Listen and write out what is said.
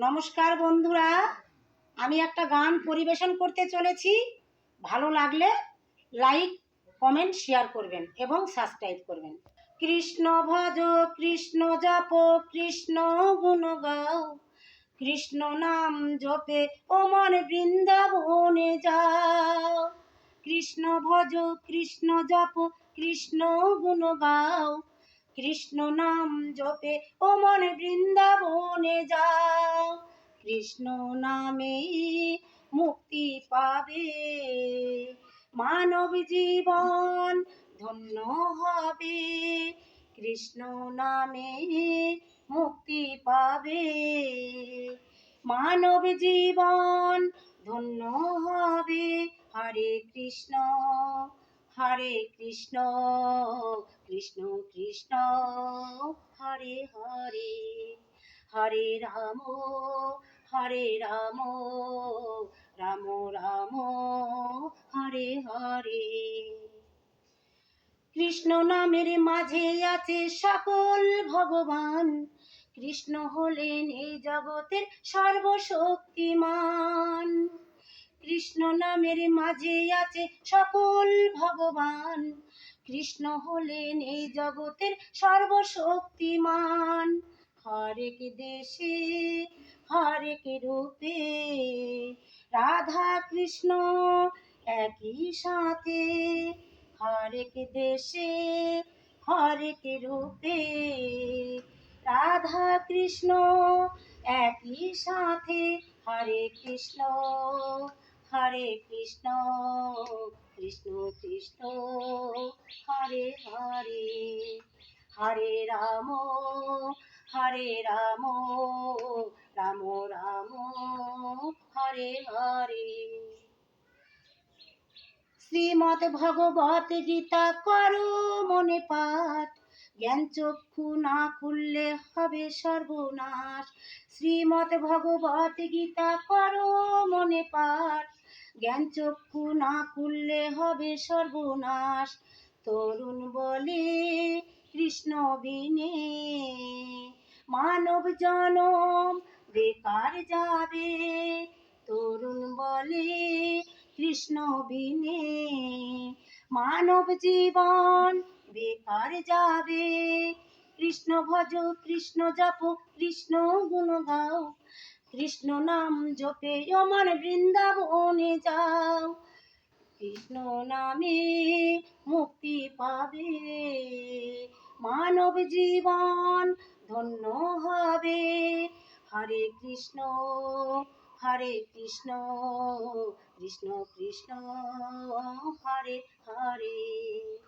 নমস্কার বন্ধুরা। আমি একটা গান পরিবেশন করতে চলেছি। ভালো লাগলে লাইক কমেন্ট শেয়ার করবেন এবং সাবস্ক্রাইব করবেন। কৃষ্ণ ভজ, কৃষ্ণ জপ, কৃষ্ণ গুণ গাও। কৃষ্ণ নাম জপে ও মন বৃন্দাবনে যাও। কৃষ্ণ ভজ, কৃষ্ণ জপ, কৃষ্ণ গুণ গাও। কৃষ্ণ নাম জপে, ও মন বৃন্দাবনে যাও কৃষ্ণ নামে মুক্তি পাবে। মানব জীবন ধন্য হবে। কৃষ্ণ নামে মুক্তি পাবে। মানব জীবন ধন্য হবে। হরে কৃষ্ণ। হরে কৃষ্ণ কৃষ্ণ কৃষ্ণ, হরে হরে হরে রাম হরে রাম রাম রাম, হরে হরে। কৃষ্ণ নামের মাঝে আছে সকল ভগবান। কৃষ্ণ হলেন এই জগতের সর্বশক্তিমান। কৃষ্ণ নামের মাঝে আছে সকল ভগবান। কৃষ্ণ হলেন এই জগতের সর্বশক্তিমান। হরেক দেশে, হরেক রূপে রাধা কৃষ্ণ একই সাথে। হরেক দেশে, হরেক রূপে রাধা কৃষ্ণ একই সাথে। হরে কৃষ্ণ। হরে কৃষ্ণ কৃষ্ণ কৃষ্ণ, হরে হরে হরে রাম হরে রাম রাম রাম, হরে হরে। শ্রীমদ ভগবত গীতা করো মনে পাঠ জ্ঞান চক্ষু না খুললে হবে সর্বনাশ। শ্রীমদ ভগবত গীতা করো মনে পাঠ জ্ঞান চক্ষু না খুললে হবে সর্বনাশ। তরুণ বলে, কৃষ্ণ বিনে মানব জনম বেকার যাবে। তরুণ বলে, কৃষ্ণ বিনে মানব জীবন বেকার যাবে। কৃষ্ণ ভজ, কৃষ্ণ জপ, কৃষ্ণ গুণ গাও। কৃষ্ণ নাম জপে অমর বৃন্দাবনে যাও। কৃষ্ণ নামে মুক্তি পাবে। মানব জীবন ধন্য হবে। হরে কৃষ্ণ হরে কৃষ্ণ কৃষ্ণ কৃষ্ণ, হরে হরে।